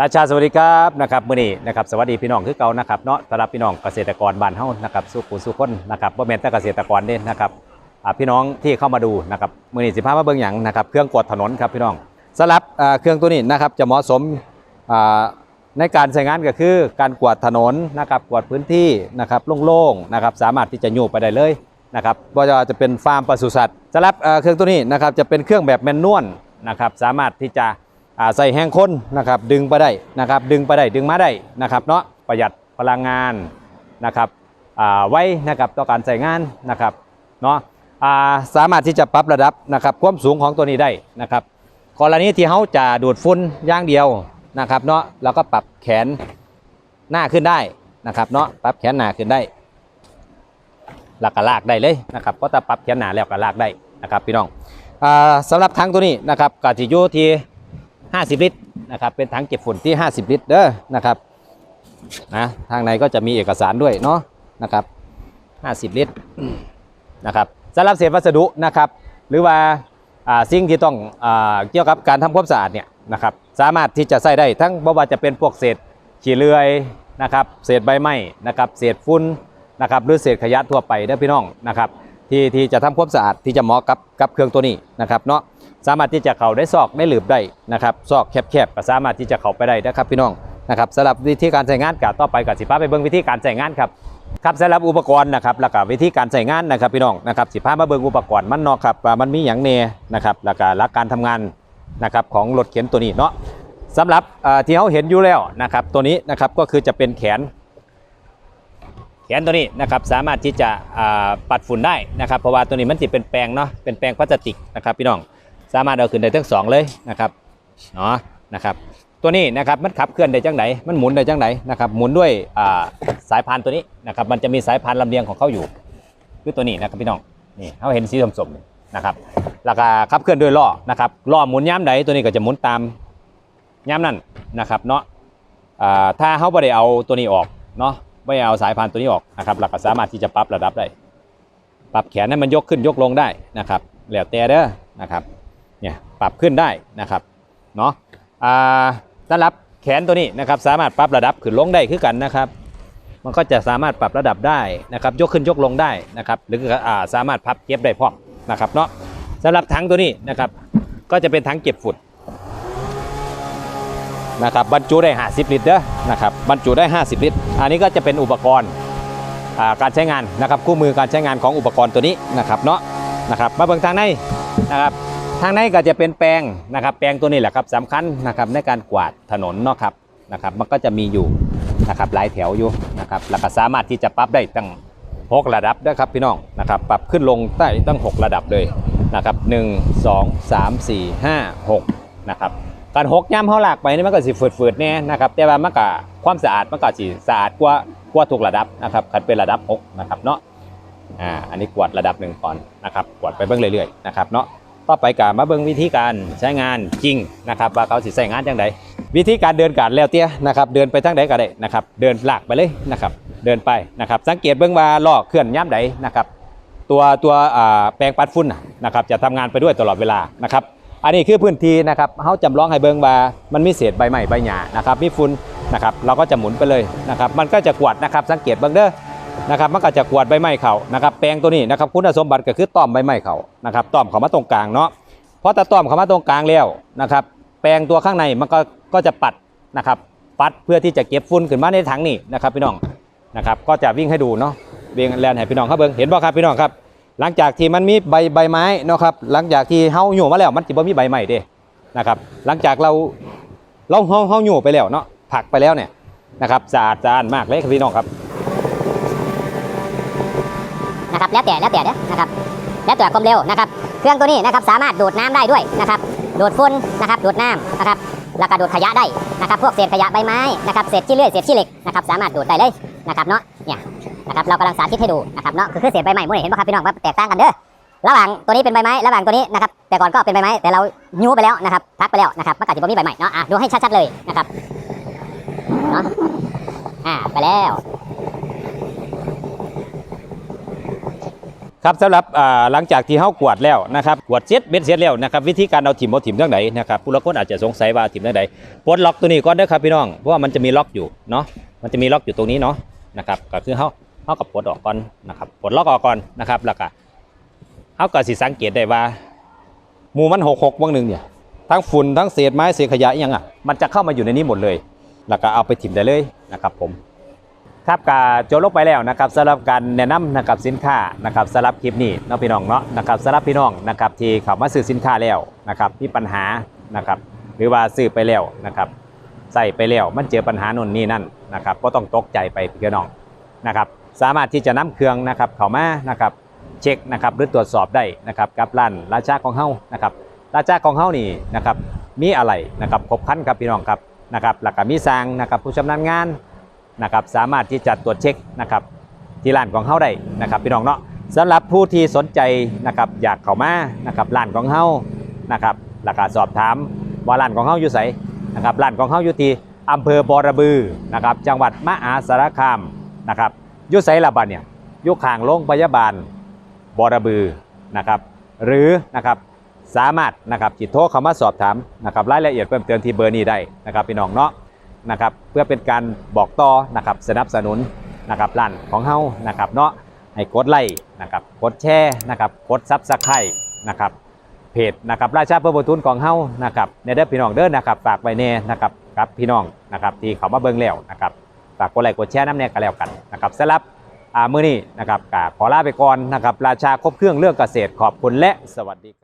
ราชาสวัสดีครับนะครับมื้อนี้นะครับสวัสดีพี่น้องคือเก่านะครับเนาะสำหรับพี่น้องเกษตรกรบ้านเฮานะครับสุขุสุขคนนะครับบ่แม่นแต่เกษตรกรเด้นะครับพี่น้องที่เข้ามาดูนะครับมื้อนี้สิพามาเบิ่งหยังนะครับเครื่องกวาดถนนครับพี่น้องสำหรับเครื่องตัวนี้นะครับจะเหมาะสมในการใช้งานก็คือการกวาดถนนนะครับกวาดพื้นที่นะครับโล่งๆนะครับสามารถที่จะโยกไปได้เลยนะครับว่าจะเป็นฟาร์มปศุสัตว์สำหรับเครื่องตัวนี้นะครับจะเป็นเครื่องแบบแมนนวลนะครับสามารถที่จะ ใส่แห้งค้นนะครับดึงไปได้นะครับดึงไปได้ดึงมาได้นะครับเนาะประหยัดพลังงานนะครับไว้นะครับต่อการใส่งานนะครับเนาะสามารถที่จะปรับระดับนะครับความสูงของตัวนี้ได้นะครับกรณีที่เขาจะดูดฝุ่นย่างเดียวนะครับเนาะเราก็ปรับแขนหน้าขึ้นได้นะครับเนาะปรับแขนหน้าขึ้นได้แล้วก็ลากได้เลยนะครับเพราะถ้าปรับแขนหน้าแล้วก็ลากได้นะครับพี่น้องอ่าสำหรับทั้งตัวนี้นะครับก็จะอยู่ที่ 50 ลิตรนะครับเป็นถังเก็บฝุ่นที่ 50 ลิตรเด้อนะครับนะทางในก็จะมีเอกสารด้วยเนาะนะครับ50 ลิตรนะครับสำหรับเศษวัสดุนะครับ หรือว่าสิ่งที่ต้องอเกี่ยวกับการทำความสะอาดเนี่ยนะครับสามารถที่จะใส่ได้ทั้งบ่ว่าจะเป็นพวกเศษขี้เลื่อยนะครับเศษใบไม้นะครับเศษฝุ่นนะครับหรือเศษขยะทั่วไปเด้อพี่น้องนะครับที่ที่จะทำความสะอาดที่จะเหมาะกับกับเครื่องตัวนี้นะครับเนาะ สามารถที่จะเข้าได้ซอกได้หลืบได้นะครับซอกแคบๆก็สามารถที่จะเข้าไปได้นะครับพี่น้องนะครับสำหรับวิธีการใช้งานกับต่อไปกับสิพาไปเบิ่งวิธีการใช้งานครับครับสำหรับอุปกรณ์นะครับแล้วก็วิธีการใช้งานนะครับพี่น้องนะครับสิพามาเบิ่งอุปกรณ์มันเนาะครับมันมีอย่างแน่นะครับแล้วก็หลักการทำงานนะครับของรถเข็นตัวนี้เนาะสำหรับที่เขาเห็นอยู่แล้วนะครับตัวนี้นะครับก็คือจะเป็นแขน แขนตัวนี้นะครับสามารถที่จะปัดฝุ่นได้นะครับเพราะว่าตัวนี้มันติเป็นแปรงเนาะเป็นแปรงพลาสติกนะครับพี่น้อง สามารถเอาขึ้นได้ทั้งสองเลยนะครับเนาะนะครับตัวนี้นะครับมันขับเคลื่อนได้จังไหนมันหมุนได้จังไหนนะครับหมุนด้วยสายพานตัวนี้นะครับมันจะมีสายพานลำเลียงของเขาอยู่คือตัวนี้นะครับพี่น้องนี่เขาเห็นสีส้มๆนี่นะครับแล้วก็ขับเคลื่อนด้วยล้อนะครับล้อหมุนย้ำใดตัวนี้ก็จะหมุนตามย้ำนั่นนะครับเนาะถ้าเขาไม่ได้เอาตัวนี้ออกเนาะไม่เอาสายพานตัวนี้ออกนะครับเราก็สามารถที่จะปรับระดับได้ ปรับแขนให้มันยกขึ้นยกลงได้นะครับแล้วแต่เด้อนะครับ เนี่ยปรับขึ้นได้นะครับเนาะสำหรับแขนตัวนี้นะครับสามารถปรับระดับขึ้นลงได้คือกันนะครับ มันก็จะสามารถปรับระดับได้นะครับยกขึ้นยกลงได้นะครับหรืออ่าสามารถพับเก็บได้พร้อมนะครับเนาะสำหรับถังตัวนี้นะครับก็จะเป็นถังเก็บฝุ่นนะครับบรรจุได้ 50 ลิตรเด้อนะครับบรรจุได้ 50 ลิตร อันนี้ก็จะเป็นอุปกรณ์าการใช้งานนะครับคู่มือการใช้งานของอุปกรณ์ตัวนี้นะครับเนาะนะครับมาเบิ่งทางในนะครับ ทางในก็จะเป็นแปลงนะครับแปลงตัวนี้แหละครับสำคัญนะครับในการกวาดถนนเนาะครับนะครับมันก็จะมีอยู่นะครับหลายแถวอยู่นะครับแล้วก็สามารถที่จะปรับได้ตั้ง 6 ระดับด้วยครับพี่น้องนะครับปรับขึ้นลงได้ตั้ง 6 ระดับเลยนะครับ1 2 3 4 5 6นะครับการหกย่ำเขาหลากไปนี่มันก็สิฝืดๆแน่นะครับแต่ว่ามันก็ความสะอาดมันก็สิสะอาดกว่ากว่าทุกระดับนะครับคันเป็นระดับ6นะครับเนาะอ่าอันนี้กวาดระดับหนึ่งก่อนนะครับกวาดไปเบิ่งเรื่อยๆนะครับเนาะ ต่อไปกามาเบิ่งวิธีการใช้งานจริงนะครับว่าเขาสิใช้งานจังไดวิธีการเดินการแล้วเตี้ยนะครับเดินไปทางใดก็ได้นะครับเดินหลากไปเลยนะครับเดินไปนะครับสังเกตเบิ่งว่าล้อเคลื่อนย่ำใดนะครับตัวตัวแปรงปัดฝุ่นนะครับจะทำงานไปด้วยตลอดเวลานะครับอันนี้คือพื้นที่นะครับเขาจำลองให้เบิ่งว่ามันมีเศษใบไม้ใบหญ้านะครับมีฝุ่นนะครับเราก็จะหมุนไปเลยนะครับมันก็จะกวาดนะครับสังเกตเบิ่งเด้อ นะครับมันก็จะกวาดใบไม้เขานะครับแปลงตัวนี้นะครับคุณสมบัติก็คือต้อมใบไม้เขานะครับต้อมเขามาตรงกลางเนาะเพราะถ้าต้อมเขามาตรงกลางแล้วนะครับแปลงตัวข้างในมันก็ก็จะปัดนะครับปัดเพื่อที่จะเก็บฝุ่นขึ้นมาในถังนี่นะครับพี่น้องนะครับก็จะวิ่งให้ดูเนาะวิ่งแลนให้พี่น้องครับเบิ่งเห็นบ่ครับพี่น้องครับ หลังจากที่มันมีใบใบไม้เนาะครับหลังจากที่เฮาอยู่มาแล้วมันจะบ่มีใบใหม่เด้นะครับหลังจากเราเราเฮาเฮาอยู่ไปแล้วเนาะผักไปแล้วเนี่ยนะครับสะอาดสะอาดมากเลยครับพี่น้องครับ นะครับแล้วแต่แล้วแต่เด้อนะครับแล้วแต่ความเร็วนะครับ เครื่องตัวนี้นะครับสามารถดูดน้ำได้ด้วยนะครับดูดฝุ่นนะครับดูดน้ำนะครับแล้วก็ดูดขยะได้นะครับ พวกเศษขยะใบไม้นะครับเศษขี้เลื่อยเศษขี้เหล็กนะครับสามารถดูดได้เลยนะครับเนาะเนี่ยนะครับเรากำลังสาธิตให้ดูนะครับเนาะคือเศษใบไม้พวกนี้เห็นป่ะครับพี่น้องว่าแตกต่างกันเด้อระหว่างตัวนี้เป็นใบไม้ระหว่างตัวนี้นะครับแต่ก่อนก็เป็นใบไม้แต่เรายูไปแล้วนะครับพักไปแล้วนะครับมันก็จะบ่มีใบใหม่เนาะอะดูให้ชัดๆเลยนะครับเนาะอ่าไปแล้ว ครับสำหรับหลังจากที่เฮากวดแล้วนะครับกวดเสร็จเบ็ดเสร็จแล้วนะครับวิธีการเอาถิ่มเอาถิ่มจังไดนนะครับผู้ละคนอาจจะสงสัยว่าถิ่มจังไดปลดล็อกตัวนี้ก่อนเด้อครับพี่น้องเพราะว่ามันจะมีล็อกอยู่เนาะมันจะมีล็อกอยู่ตรงนี้เนาะนะครับก็คือเฮาเฮากับปลดออกก่อนนะครับปลดล็อกออกก่อนนะครับแล้วก็เฮาก็สิสังเกตได้ว่าหมู่มัน66วงหนึ่งเนี่ยทั้งฝุ่นทั้งเศษไม้เศษขยะยังอะมันจะเข้ามาอยู่ในนี้หมดเลย แล้วก็เอาไปถิ่มได้เลยนะครับผม ครับกาโจบลงไปแล้วนะครับสำหรับการแนะนำนะครับสินค้านะครับสำหรับคลิปนี้เนาะพี่น้องเนาะนะครับสำหรับพี่น้องนะครับที่เข้ามาซื้อสินค้าแล้วนะครับมีปัญหานะครับหรือว่าซื้อไปแล้วนะครับใส่ไปแล้วมันเจอปัญหาโน่นนี่นั่นนะครับก็ต้องตกใจไปพี่น้องนะครับสามารถที่จะนำเครื่องนะครับเข้ามานะครับเช็คนะครับหรือตรวจสอบได้นะครับกับร้านราชาของเฮานะครับราชาของเฮานี่นะครับมีอะไรนะครับครบครันครับพี่น้องครับนะครับแล้วก็มีสร้างนะครับผู้ชำนาญงาน นะครับสามารถที่จะตรวจเช็คนะครับที่ร้านของเฮาได้นะครับพี่น้องเนาะสำหรับผู้ที่สนใจนะครับอยากเข้ามานะครับร้านของเฮานะครับแล้วก็สอบถามว่าร้านของเฮาอยู่ไสนะครับร้านของเฮาอยู่ที่อำเภอบอระบือนะครับจังหวัดมหาสารคามนะครับอยู่ไสละบัดเนี่ยอยู่ข้างโรงพยาบาลบอระบือนะครับหรือนะครับสามารถนะครับจิตโทรเข้ามาสอบถามนะครับรายละเอียดเพิ่มเติมที่เบอร์นี้ได้นะครับพี่น้องเนาะ นะครับเพื่อเป็นการบอกต่อนะครับสนับสนุนนะครับร้านของเฮานะครับเนาะให้กดไลค์นะครับกดแชร์นะครับกดซับสไครต์นะครับเพจนะครับราชาเพื่อบทุนของเฮานะครับในเด้อพี่น้องเด้อนะครับฝากไว้แน่นะครับกับพี่น้องนะครับที่เขามาเบิ่งแล้วนะครับฝากกดไลค์กดแชร์น้ำแน่กันแล้วกันนะครับสำหรับมือนี้นะครับขอลาไปก่อนนะครับราชาครบเครื่องเรื่องเกษตรขอบคุณและสวัสดี